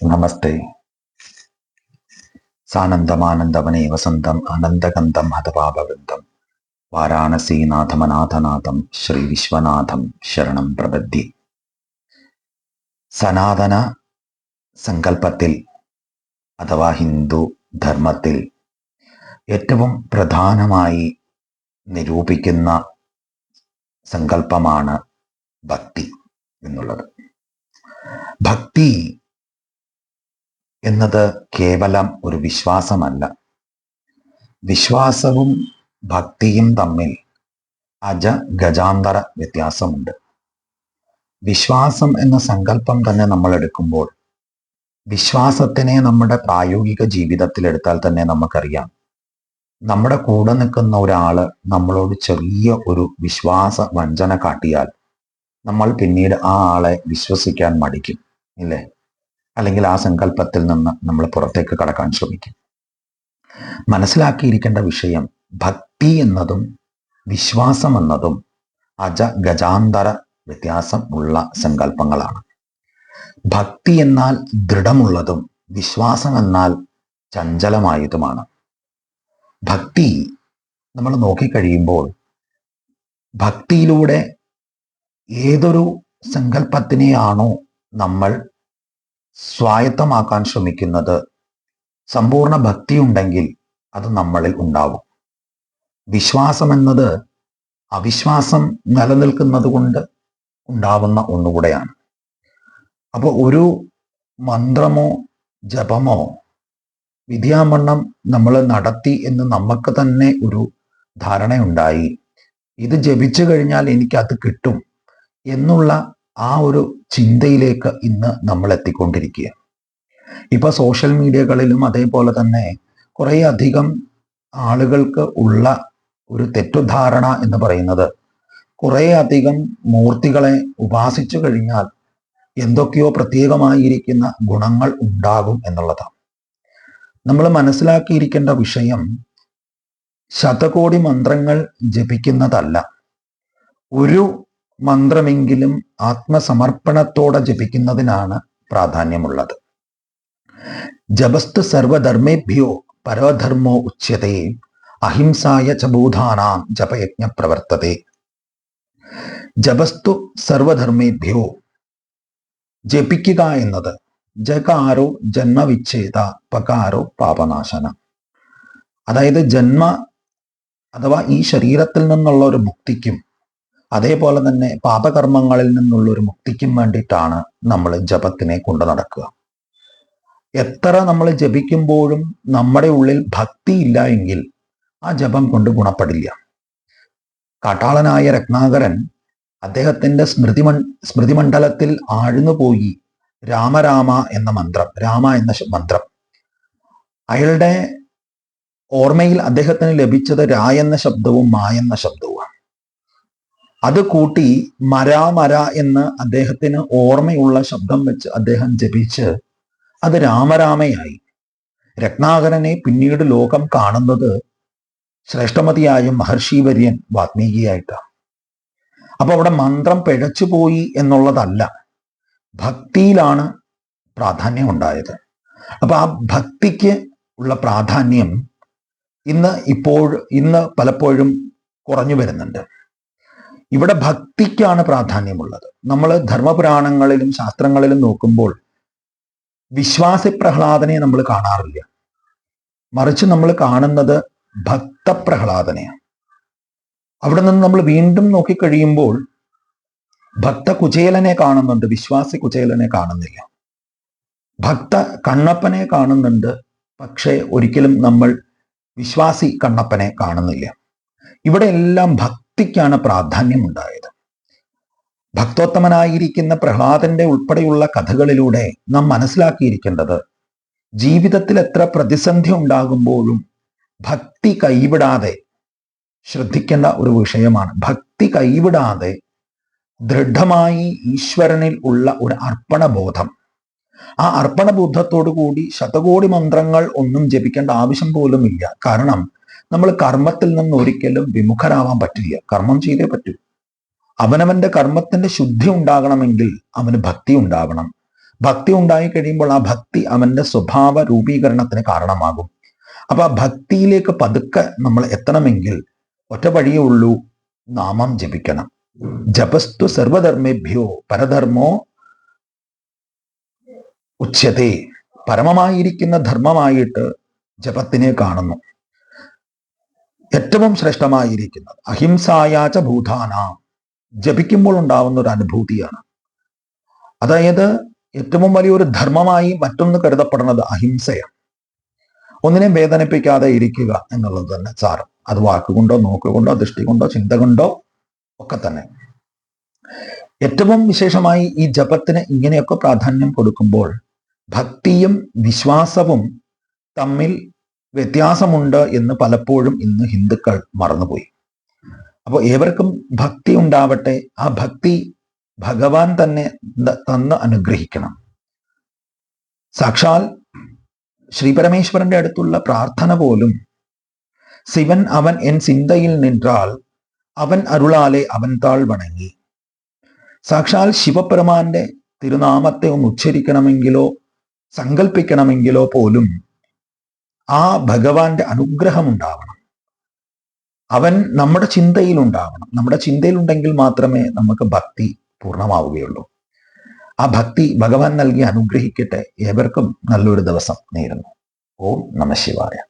നമസ്തേ സാനന്ദമാനന്ദമനേ വസന്തം അനന്തകന്തം ഹതപാപവൃന്ദം വാരാണസീനാഥമനാഥനാഥം ശ്രീ വിശ്വനാഥം ശരണം പ്രബദ്ധി സനാതന സങ്കല്പത്തിൽ അഥവാ ഹിന്ദു ധർമ്മത്തിൽ ഏറ്റവും പ്രധാനമായി നിരൂപിക്കുന്ന സങ്കല്പമാണ് ഭക്തി എന്നുള്ളത്. ഭക്തി എന്നത് കേവലം ഒരു വിശ്വാസമല്ല. വിശ്വാസവും ഭക്തിയും തമ്മിൽ അജ ഗജാന്തര വ്യത്യാസമുണ്ട്. വിശ്വാസം എന്ന സങ്കല്പം തന്നെ നമ്മൾ എടുക്കുമ്പോൾ വിശ്വാസത്തിനെ നമ്മുടെ പ്രായോഗിക ജീവിതത്തിൽ എടുത്താൽ തന്നെ നമുക്കറിയാം. നമ്മുടെ കൂടെ നിൽക്കുന്ന ഒരാൾ നമ്മളോട് ചെറിയ ഒരു വിശ്വാസ വഞ്ചന കാട്ടിയാൽ നമ്മൾ പിന്നീട് ആ ആളെ വിശ്വസിക്കാൻ മടിക്കും ഇല്ലേ? അല്ലെങ്കിൽ ആ സങ്കല്പത്തിൽ നിന്ന് നമ്മൾ പുറത്തേക്ക് കടക്കാൻ ശ്രമിക്കും. മനസ്സിലാക്കിയിരിക്കേണ്ട വിഷയം ഭക്തി എന്നതും വിശ്വാസം എന്നതും അജ ഗജാന്തര വ്യത്യാസം ഉള്ള സങ്കല്പങ്ങളാണ്. ഭക്തി എന്നാൽ ദൃഢമുള്ളതും വിശ്വാസം എന്നാൽ ചഞ്ചലമായതുമാണ്. ഭക്തി നമ്മൾ നോക്കിക്കഴിയുമ്പോൾ ഭക്തിയിലൂടെ ഏതൊരു സങ്കല്പത്തിനെയാണോ നമ്മൾ സ്വായത്തമാക്കാൻ ശ്രമിക്കുന്നത് സമ്പൂർണ ഭക്തി ഉണ്ടെങ്കിൽ അത് നമ്മളിൽ ഉണ്ടാവും. വിശ്വാസം എന്നത് അവിശ്വാസം നിലനിൽക്കുന്നത് കൊണ്ട് ഉണ്ടാവുന്ന ഒന്നുകൂടെയാണ്. അപ്പോൾ ഒരു മന്ത്രമോ ജപമോ വിദ്യാമണ്ണം നമ്മൾ നടത്തി എന്ന് നമുക്ക് തന്നെ ഒരു ധാരണയുണ്ടായി. ഇത് ജപിച്ചു കഴിഞ്ഞാൽ എനിക്കത് കിട്ടും എന്നുള്ള ആ ഒരു ചിന്തയിലേക്ക് ഇന്ന് നമ്മൾ എത്തിക്കൊണ്ടിരിക്കുക ഇപ്പൊ സോഷ്യൽ മീഡിയകളിലും അതേപോലെ തന്നെ കുറേ അധികം ആളുകൾക്ക് ഉള്ള ഒരു തെറ്റുധാരണ എന്ന് പറയുന്നത് കുറേ അധികം മൂർത്തികളെ ഉപാസിച്ചു കഴിഞ്ഞാൽ എന്തൊക്കെയോ പ്രത്യേകമായിരിക്കുന്ന ഗുണങ്ങൾ ഉണ്ടാകും എന്നുള്ളതാണ്. നമ്മൾ മനസ്സിലാക്കിയിരിക്കേണ്ട വിഷയം ശതകോടി മന്ത്രങ്ങൾ ജപിക്കുന്നതല്ല. ഒരു മന്ത്രമെങ്കിലും ആത്മസമർപ്പണത്തോടെ ജപിക്കുന്നതിനാണ് പ്രാധാന്യമുള്ളത്. ജപസ്തു സർവധർമ്മേഭ്യോ പരധർമ്മോ ഉച്യത്തെ അഹിംസായ ചൂതാനാം ജപയജ്ഞ പ്രവർത്തതേ. ജപസ്തു സർവധർമ്മേഭ്യോ ജപിക്കുക എന്നത് ജകാരോ ജന്മവിച്ഛേദ പകാരോ പാപനാശന. അതായത് ജന്മ അഥവാ ഈ ശരീരത്തിൽ നിന്നുള്ള ഒരു മുക്തിക്കും അതേപോലെ തന്നെ പാപകർമ്മങ്ങളിൽ നിന്നുള്ള ഒരു മുക്തിക്കും വേണ്ടിയിട്ടാണ് നമ്മൾ ജപത്തിനെ കൊണ്ടു നടക്കുക. എത്ര നമ്മൾ ജപിക്കുമ്പോഴും നമ്മുടെ ഉള്ളിൽ ഭക്തി ഇല്ല എങ്കിൽ ആ ജപം കൊണ്ട് ഗുണപ്പെടില്ല. കാട്ടാളനായ രത്നാകരൻ അദ്ദേഹത്തിന്റെ സ്മൃതിമൺ സ്മൃതിമണ്ഡലത്തിൽ ആഴ്ന്നുപോയി രാമരാമ എന്ന മന്ത്രം രാമ എന്ന മന്ത്രം. അയാളുടെ ഓർമ്മയിൽ അദ്ദേഹത്തിന് ലഭിച്ചത് രാ എന്ന ശബ്ദവും മാ എന്ന ശബ്ദവുമാണ്. അത് കൂട്ടി മരാമര മര എന്ന് അദ്ദേഹത്തിന് ഓർമ്മയുള്ള ശബ്ദം വെച്ച് അദ്ദേഹം ജപിച്ച് അത് രാമരാമയായി. രത്നാകരനെ പിന്നീട് ലോകം കാണുന്നത് ശ്രേഷ്ഠമതിയായ മഹർഷിവര്യൻ വാത്മീകിയായിട്ടാണ്. അപ്പൊ അവിടെ മന്ത്രം പിഴച്ചുപോയി എന്നുള്ളതല്ല ഭക്തിയിലാണ് പ്രാധാന്യം ഉണ്ടായത്. അപ്പൊ ആ ഭക്തിക്ക് ഉള്ള പ്രാധാന്യം ഇന്ന് ഇപ്പോൾ ഇന്ന് പലപ്പോഴും കുറഞ്ഞു വരുന്നുണ്ട്. ഇവിടെ ഭക്തിക്കാണ് പ്രാധാന്യമുള്ളത്. നമ്മൾ ധർമ്മപുരാണങ്ങളിലും ശാസ്ത്രങ്ങളിലും നോക്കുമ്പോൾ വിശ്വാസി പ്രഹ്ലാദനെ നമ്മൾ കാണാറില്ല. മറിച്ച് നമ്മൾ കാണുന്നത് ഭക്തപ്രഹ്ലാദനെയാണ്. അവിടെ നിന്ന് നമ്മൾ വീണ്ടും നോക്കിക്കഴിയുമ്പോൾ ഭക്ത കുചേലനെ കാണുന്നുണ്ട് വിശ്വാസി കുചേലനെ കാണുന്നില്ല. ഭക്ത കണ്ണപ്പനെ കാണുന്നുണ്ട് പക്ഷേ ഒരിക്കലും നമ്മൾ വിശ്വാസി കണ്ണപ്പനെ കാണുന്നില്ല. ഇവിടെ എല്ലാം ഭക്തിക്കാണ് പ്രാധാന്യം ഉണ്ടായത് ഭക്തോത്തമനായിരിക്കുന്ന പ്രഹ്ലാദന്റെ ഉൾപ്പെടെയുള്ള കഥകളിലൂടെ നാം മനസ്സിലാക്കിയിരിക്കേണ്ടത് ജീവിതത്തിൽ എത്ര പ്രതിസന്ധി ഉണ്ടാകുമ്പോഴും ഭക്തി കൈവിടാതെ ശ്രദ്ധിക്കേണ്ട ഒരു വിഷയമാണ്. ഭക്തി കൈവിടാതെ ദൃഢമായി ഈശ്വരനിൽ ഉള്ള ഒരു അർപ്പണബോധം. ആ അർപ്പണബോധത്തോടു കൂടി ശതകോടി മന്ത്രങ്ങൾ ഒന്നും ജപിക്കേണ്ട ആവശ്യം പോലും ഇല്ല കാരണം നമ്മൾ കർമ്മത്തിൽ നിന്ന് ഒരിക്കലും വിമുഖരാവാൻ പറ്റില്ല. കർമ്മം ചെയ്തേ പറ്റൂ. അവനവന്റെ കർമ്മത്തിന്റെ ശുദ്ധി ഉണ്ടാകണമെങ്കിൽ അവന് ഭക്തി ഉണ്ടാവണം. ഭക്തി ഉണ്ടായി കഴിയുമ്പോൾ ആ ഭക്തി അവന്റെ സ്വഭാവ രൂപീകരണത്തിന് കാരണമാകും. അപ്പൊ ആ ഭക്തിയിലേക്ക് പതുക്കെ നമ്മൾ എത്തണമെങ്കിൽ ഒറ്റ വഴിയേ ഉള്ളൂ നാമം ജപിക്കണം. ജപസ്തു സർവധർമ്മേഭ്യോ പരധർമ്മോ ഉച്ചതേ പരമമായിരിക്കുന്ന ധർമ്മമായിട്ട് ജപത്തിനെ കാണുന്നു. ഏറ്റവും ശ്രേഷ്ഠമായിരിക്കുന്നത്. അഹിംസായാച്ച ഭൂതാന. ജപിക്കുമ്പോൾ ഉണ്ടാവുന്ന ഒരു അനുഭൂതിയാണ്. അതായത് ഏറ്റവും വലിയൊരു ധർമ്മമായി മറ്റൊന്ന് കരുതപ്പെടുന്നത് അഹിംസയാണ്. ഒന്നിനെ വേദനിപ്പിക്കാതെ ഇരിക്കുക എന്നുള്ളത് തന്നെ സാരം. അത് വാക്കുകൊണ്ടോ നോക്കുകൊണ്ടോ ദൃഷ്ടി കൊണ്ടോ ചിന്ത കൊണ്ടോ ഒക്കെ തന്നെ. ഏറ്റവും വിശേഷമായി ഈ ജപത്തിന് ഇങ്ങനെയൊക്കെ പ്രാധാന്യം കൊടുക്കുമ്പോൾ ഭക്തിയും വിശ്വാസവും തമ്മിൽ വ്യത്യാസമുണ്ട് എന്ന് പലപ്പോഴും ഇന്ന് ഹിന്ദുക്കൾ മറന്നുപോയി. അപ്പോൾ ഏവർക്കും ഭക്തി ഉണ്ടാവട്ടെ ആ ഭക്തി ഭഗവാൻ തന്നെ തന്ന് അനുഗ്രഹിക്കണം. സാക്ഷാൽ ശ്രീ പരമേശ്വരന്റെ അടുത്തുള്ള പ്രാർത്ഥന പോലും ശിവൻ അവൻ എൻ ചിന്തയിൽ നിന്നാൽ അവൻ അരുളാലെ അവൻ താൾ വണങ്ങി. സാക്ഷാൽ ശിവപെരുമാന്റെ തിരുനാമത്തെ ഒന്ന് ഉച്ചരിക്കണമെങ്കിലോ സങ്കല്പിക്കണമെങ്കിലോ പോലും ആ ഭഗവാന്റെ അനുഗ്രഹം ഉണ്ടാവണം അവൻ നമ്മുടെ ചിന്തയിൽ ഉണ്ടാവണം നമ്മുടെ ചിന്തയിൽ ഉണ്ടെങ്കിൽ മാത്രമേ നമുക്ക് ഭക്തി പൂർണമാവുകയുള്ളൂ. ആ ഭക്തി ഭഗവാൻ നൽകി അനുഗ്രഹിക്കട്ടെ. ഏവർക്കും നല്ലൊരു ദിവസം നേരുന്നു. ഓം നമ ശിവായ.